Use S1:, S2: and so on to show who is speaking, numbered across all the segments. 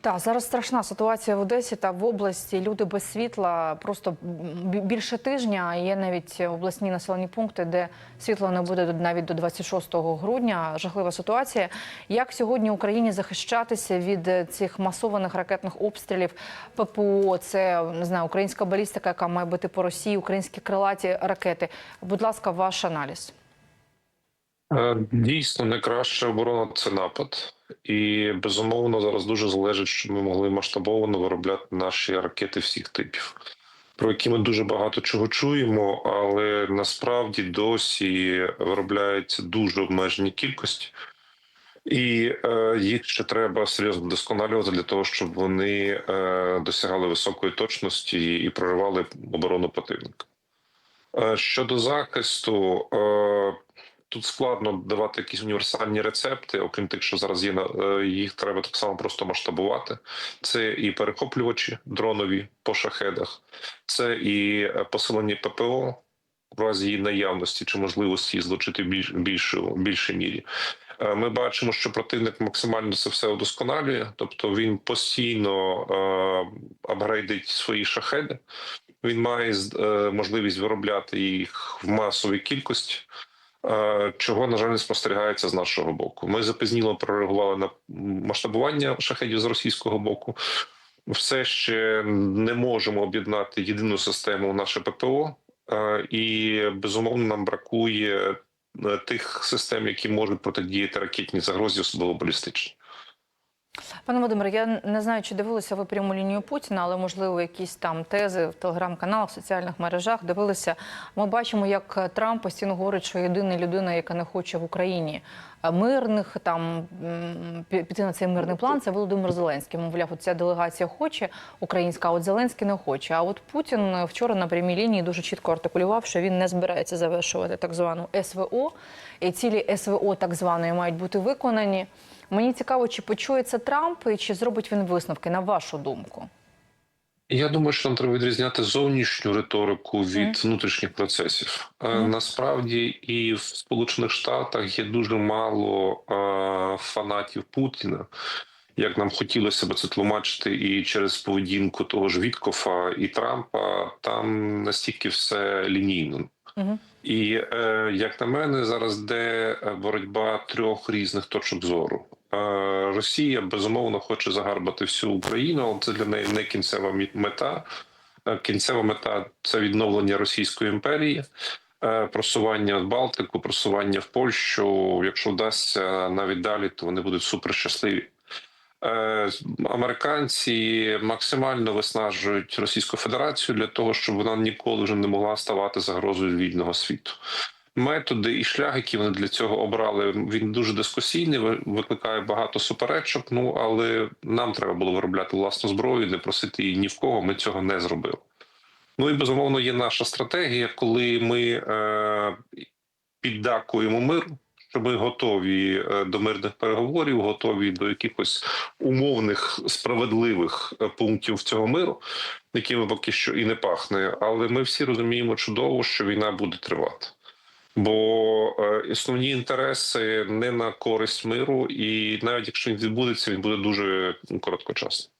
S1: Так, зараз страшна ситуація в Одесі та в області. Люди без світла просто більше тижня. Є навіть обласні населені пункти, де світла не буде навіть до 26 грудня. Жахлива ситуація. Як сьогодні Україні захищатися від цих масованих ракетних обстрілів? ППО це не знаю, українська балістика, яка має бити по Росії, українські крилаті ракети. Будь ласка, ваш аналіз.
S2: Е, Дійсно, найкраща оборона це напад, і безумовно зараз дуже залежить, щоб ми могли масштабовано виробляти наші ракети всіх типів, про які ми дуже багато чого чуємо, але насправді досі виробляється дуже обмежені кількості, і е, їх ще треба серйозно вдосконалювати для того, щоб вони е, досягали високої точності і проривали оборону противника. Е, Щодо захисту, е, тут складно давати якісь універсальні рецепти, окрім тих, що зараз є, е, їх треба так само просто масштабувати. Це і перехоплювачі дронові по шахедах, це і е, посилення ППО в разі її наявності чи можливості її злучити більш, більшу, більшій мірі. Е, Ми бачимо, що противник максимально це все удосконалює, тобто він постійно е, апгрейдить свої шахеди. Він має е, можливість виробляти їх в масовій кількості, чого, на жаль, не спостерігається з нашого боку. Ми запізніло прореагували на масштабування шахедів з російського боку. Все ще не можемо об'єднати єдину систему наше ППО, е, і безумовно нам бракує е, тих систем, які можуть протидіяти ракетній загрозі, особливо балістичній.
S1: Пане Володимире, я не знаю, чи дивилися ви пряму лінію Путіна, але можливо якісь там тези в телеграм-каналах, в соціальних мережах дивилися. Ми бачимо, як Трамп постійно говорить, що єдина людина, яка не хоче в Україні мирних там піти на цей мирний план, це Володимир Зеленський. Мовляв, ця делегація хоче українська, а от Зеленський не хоче. А от Путін вчора на прямій лінії дуже чітко артикулював, що він не збирається завершувати так звану СВО, і цілі СВО так званої мають бути виконані. Мені цікаво, чи почує це Трамп і чи зробить він висновки, на вашу думку?
S2: Я думаю, що нам треба відрізняти зовнішню риторику від
S1: Мгм.
S2: внутрішніх процесів.
S1: Мгм.
S2: Насправді, і в Сполучених Штатах є дуже мало е, фанатів Путіна. Як нам хотілося б це тлумачити, і через поведінку того ж Віткофа і Трампа, там настільки все лінійно.
S1: Угу.
S2: І е, як на мене, зараз йде е, боротьба трьох різних точок зору. Е, Росія безумовно хоче загарбати всю Україну, але це для неї не кінцева мета. Е, Кінцева мета це відновлення Російської імперії, е, просування в Балтику, просування в Польщу. Якщо вдасться навіть далі, то вони будуть супер щасливі. Е, Американці максимально виснажують Російську Федерацію для того, щоб вона ніколи вже не могла ставати загрозою вільного світу. Методи і шлях, які вони для цього обрали, він дуже дискусійний, ви- викликає багато суперечок. Ну але нам треба було виробляти власну зброю, не просити її ні в кого. Ми цього не зробили. Ну і безумовно є наша стратегія, коли ми е, піддакуємо миру, що ми готові е, до мирних переговорів, готові до якихось умовних справедливих е, пунктів цього миру, якими поки що і не пахне. Але ми всі розуміємо чудово, що війна буде тривати. Бо е, основні інтереси не на користь миру, і навіть якщо він відбудеться, він буде дуже короткочасно.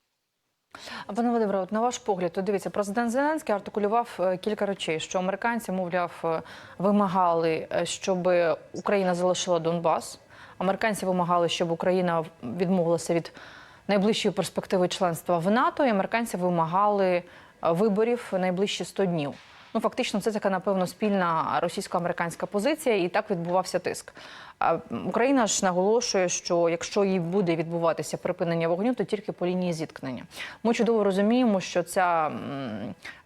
S1: Пане Володимире, на ваш погляд, то дивіться, президент Зеленський артикулював е, кілька речей, що американці, мовляв, е, вимагали, е, щоб Україна залишила Донбас. Американці вимагали, щоб Україна відмовилася від найближчої перспективи членства в НАТО, і американці вимагали е, виборів найближчі 100 днів. Ну, фактично, це така, напевно, спільна російсько-американська позиція, і так відбувався тиск. Україна ж наголошує, що якщо їй буде відбуватися припинення вогню, то тільки по лінії зіткнення. Ми чудово розуміємо, що ця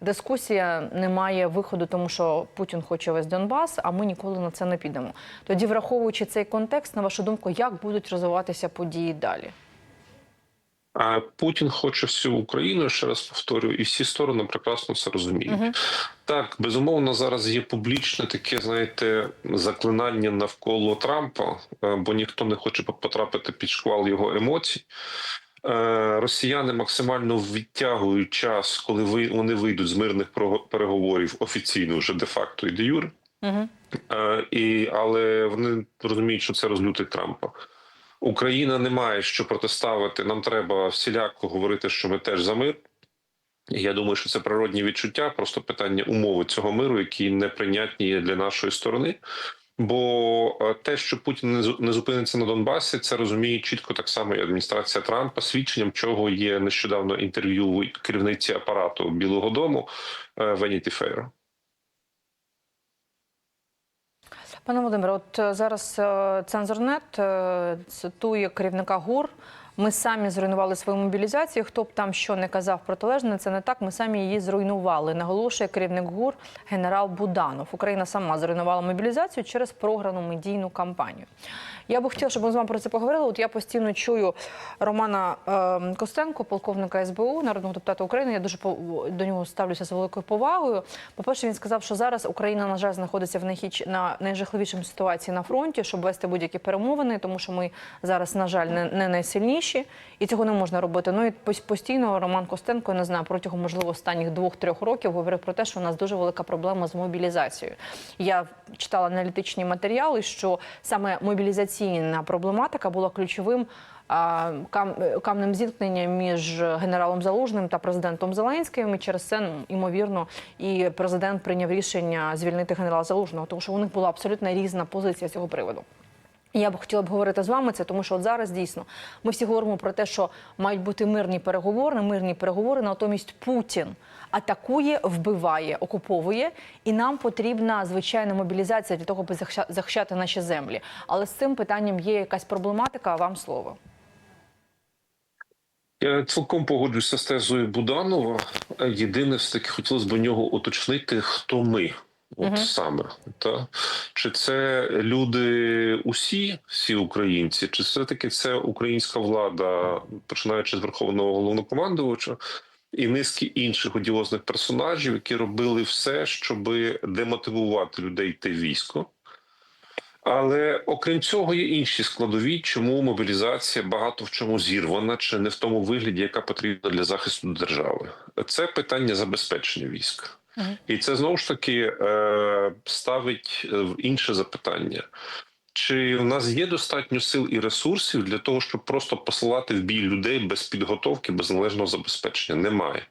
S1: дискусія не має виходу, тому що Путін хоче весь Донбас, а ми ніколи на це не підемо. Тоді, враховуючи цей контекст, на вашу думку, як будуть розвиватися події далі?
S2: А Путін хоче всю Україну, ще раз повторюю, і всі сторони прекрасно це розуміють.
S1: Мгм.
S2: Так, безумовно, зараз є публічне таке, знаєте, заклинання навколо Трампа, е, бо ніхто не хоче потрапити під шквал його емоцій. Е, Росіяни максимально відтягують час, коли вони вийдуть з мирних переговорів офіційно вже де-факто і де юре.
S1: Угу.
S2: Е, і, але вони розуміють, що це розлютить Трампа. Україна не має що протиставити. Нам треба всіляко говорити, що ми теж за мир. Я думаю, що це природні відчуття, просто питання умови цього миру, які неприйнятні для нашої сторони. Бо е, те, що Путін не зупиниться на Донбасі, це розуміє чітко так само і адміністрація Трампа, свідченням чого є нещодавно інтерв'ю керівниці апарату Білого Дому е, Веніті Фейро.
S1: Пане Володимире, от е, зараз е, цензорнет е, цитує керівника ГУР. Ми самі зруйнували свою мобілізацію. Хто б там що не казав протилежне, це не так. Ми самі її зруйнували. Наголошує керівник ГУР генерал Буданов. Україна сама зруйнувала мобілізацію через програну медійну кампанію. Я би хотіла, щоб ми з вами про це поговорили. От я постійно чую Романа е, Костенко, полковника СБУ, народного депутата України. Я дуже по- до нього ставлюся з великою повагою. По-перше, він сказав, що зараз Україна, на жаль, знаходиться в найхіч... на найжахливішій ситуації на фронті, щоб вести будь-які перемовини, тому що ми зараз, на жаль, не, не найсильніші, і цього не можна робити. Ну і постійно Роман Костенко, не знаю, протягом можливо останніх двох-трьох років говорив про те, що у нас дуже велика проблема з мобілізацією. Я читала аналітичні матеріали, що саме мобілізаційна проблематика була ключовим кам- камнем зіткнення між генералом Залужним та президентом Зеленським. І через це, ну, ймовірно, і президент прийняв рішення звільнити генерала Залужного, тому що у них була абсолютно різна позиція з цього приводу. Я б хотіла б говорити з вами це, тому що от зараз дійсно ми всі говоримо про те, що мають бути мирні переговори, мирні переговори. Натомість Путін атакує, вбиває, окуповує, і нам потрібна звичайна мобілізація для того, аби захищати наші землі. Але з цим питанням є якась проблематика. Вам слово.
S2: Я цілком погоджуюся з тезою Буданова. Єдине, все таки хотілося б у нього уточнити, хто ми. От
S1: Мгм.
S2: саме та чи це люди усі, всі українці, чи все таки це українська влада, починаючи з верховного головнокомандувача і низки інших одіозних персонажів, які робили все, щоб демотивувати людей йти в військо. Але окрім цього, є інші складові, чому мобілізація багато в чому зірвана, чи не в тому вигляді, яка потрібна для захисту держави. Це питання забезпечення війська. І це знову ж таки е, ставить е, інше запитання: чи в нас є достатньо сил і ресурсів для того, щоб просто посилати в бій людей без підготовки, без належного забезпечення? Немає.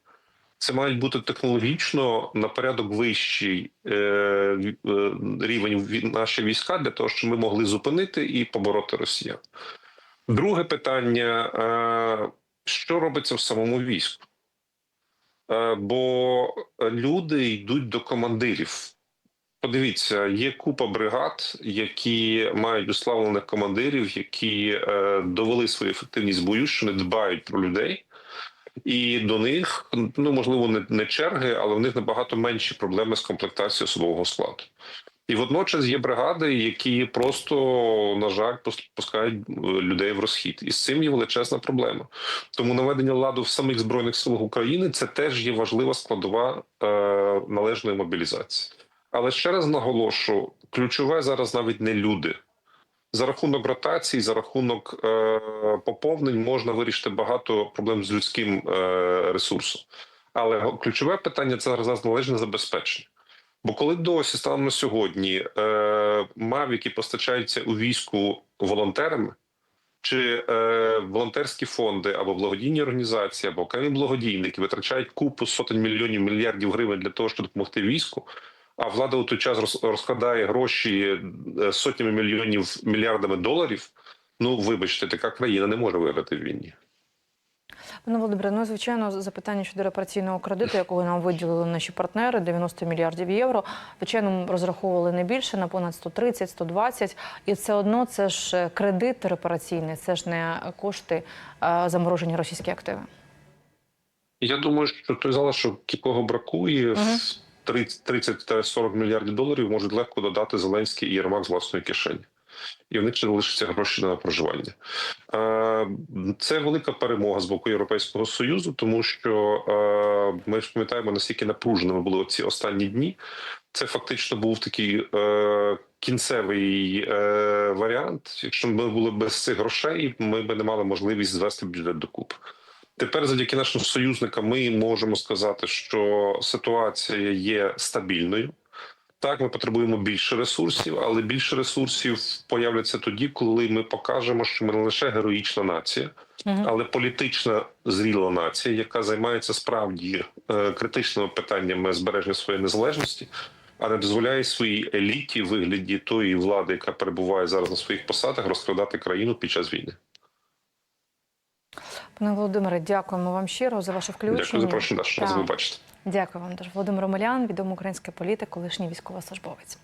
S2: Це мають бути технологічно на порядок вищий е, е, рівень наші війська для того, щоб ми могли зупинити і побороти росіян. Друге питання: е, що робиться в самому війську? Е, бо люди йдуть до командирів. Подивіться, є купа бригад, які мають уславлених командирів, які е, довели свою ефективність бою, що не дбають про людей. І до них ну можливо не, не черги, але в них набагато менші проблеми з комплектацією особового складу. І водночас є бригади, які просто на жаль пус- пускають е, людей в розхід, і з цим є величезна проблема. Тому наведення ладу в самих збройних силах України це теж є важлива складова е, належної мобілізації. Але ще раз наголошу: ключове зараз навіть не люди. За рахунок ротацій, за рахунок е, поповнень можна вирішити багато проблем з людським е, ресурсом. Але ключове питання це зараз належне забезпечення. Бо коли досі станом на сьогодні е, мав, які постачаються у війську волонтерами, чи е, волонтерські фонди або благодійні організації, або окремі благодійники витрачають купу сотень мільйонів мільярдів гривень для того, щоб допомогти війську. А влада у той час роз- розкладає гроші е, сотнями мільйонів мільярдами доларів. Ну вибачте, така країна не може виграти в війні.
S1: Пане Володимире, ну звичайно, запитання щодо репараційного кредиту, якого нам виділили наші партнери, 90 мільярдів євро. Звичайно, ми розраховували не більше на понад 130, 120. І все одно це ж е, кредит репараційний, це ж не кошти е, заморожені російські активи.
S2: Я думаю, що той залишок, якого бракує,
S1: Мгм.
S2: 30-40 мільярдів доларів можуть легко додати Зеленський і Єрмак з власної кишені. І в них ще залишаться гроші на проживання. Е, Це велика перемога з боку Європейського союзу, тому що е, ми ж пам'ятаємо наскільки напруженими були ці останні дні. Це фактично був такий е, кінцевий е, варіант. Якщо ми були без цих грошей, ми б не мали можливість звести бюджет докупи. Тепер, завдяки нашим союзникам, ми можемо сказати, що ситуація є стабільною. Так, ми потребуємо більше ресурсів, але більше ресурсів появляться тоді, коли ми покажемо, що ми не лише героїчна нація, але політична зріла нація, яка займається справді е, критичними питаннями збереження своєї незалежності, а не дозволяє своїй еліті вигляді тої влади, яка перебуває зараз на своїх посадах, розкрадати країну під час війни.
S1: Пане Володимире, дякуємо вам щиро за ваше включення.
S2: Дякую за запрошення. Що
S1: Так.
S2: ви.
S1: Дякую вам дуже. Володимир Омелян, відомий український політик, колишній військовослужбовець.